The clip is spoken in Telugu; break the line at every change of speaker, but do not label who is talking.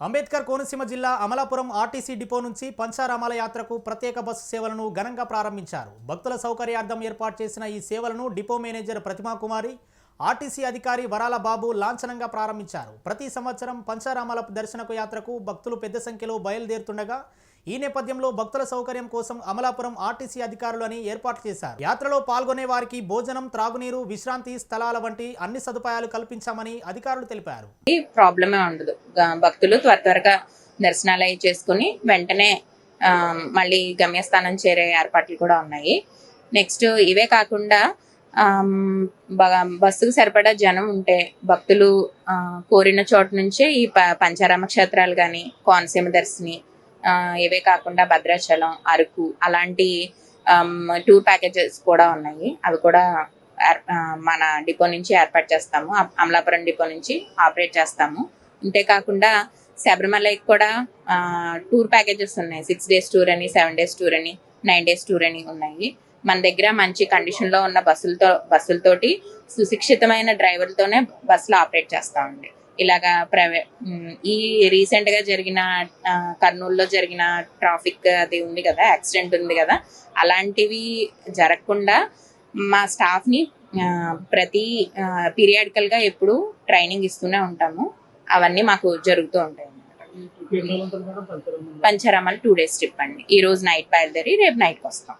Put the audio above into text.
అంబేద్కర్ కోనసీమ జిల్లా అమలాపురం ఆర్టీసీ డిపో నుంచి పంచారామాల యాత్రకు ప్రత్యేక బస్సు సేవలను ఘనంగా ప్రారంభించారు. భక్తుల సౌకర్యార్థం ఏర్పాటు చేసిన ఈ సేవలను depot manager Pratima Kumari RTC అధికారి వరాల బాబు లాంఛనంగా ప్రారంభించారు. ప్రతి సంవత్సరం పంచారామాల దర్శనకు యాత్రకు భక్తులు పెద్ద సంఖ్యలో బయలుదేరుతుండగా ఈ నేపథ్యంలో భక్తుల సౌకర్యం కోసం అమలాపురం ఆర్టీసీ అధికారులు అని ఏర్పాటు చేశారు. యాత్రలో పాల్గొనే వారికి భోజనం త్రాగునీరు విశ్రాంతి స్థలాల వంటి అన్ని సదుపాయాలు కల్పించామని అధికారులు తెలిపారు.
ప్రాబ్లమే ఉండదు. భక్తులు త్వర త్వరగా దర్శనాలు అవి చేసుకుని వెంటనే మళ్ళీ గమ్యస్థానం చేరే ఏర్పాట్లు కూడా ఉన్నాయి. నెక్స్ట్ ఇవే కాకుండా బస్సుకు సరిపడా జనం ఉంటే భక్తులు కోరిన చోటు నుంచే ఈ పంచారామ క్షేత్రాలు కానీ కోనసీమ దర్శిని ఇవే కాకుండా భద్రాచలం అరకు అలాంటి టూర్ ప్యాకేజెస్ కూడా ఉన్నాయి. అవి కూడా ఏర్- మన డిపో నుంచి ఏర్పాటు చేస్తాము. అమలాపురం డిపో నుంచి ఆపరేట్ చేస్తాము. అంతేకాకుండా శబరిమలకి కూడా టూర్ ప్యాకేజెస్ ఉన్నాయి. సిక్స్ డేస్ టూర్ అని సెవెన్ డేస్ టూర్ అని నైన్ డేస్ టూర్ అని ఉన్నాయి. మన దగ్గర మంచి కండిషన్లో ఉన్న బస్సులతో బస్సులతోటి సుశిక్షితమైన డ్రైవర్లతోనే బస్సులు ఆపరేట్ చేస్తామండి ఇలాగా ప్రైవేట్ ఈ రీసెంట్గా జరిగిన కర్నూలులో జరిగిన ట్రాఫిక్ అది ఉంది కదా యాక్సిడెంట్ ఉంది కదా అలాంటివి జరగకుండా మా స్టాఫ్ని ప్రతి పీరియాడికల్గా ఎప్పుడు ట్రైనింగ్ ఇస్తూనే ఉంటాము. అవన్నీ మాకు జరుగుతూ ఉంటాయి పంచరామాలు టూ డేస్ ట్రిప్ అండి. ఈ రోజు నైట్ బయలుదేరి రేపు నైట్కి వస్తాం.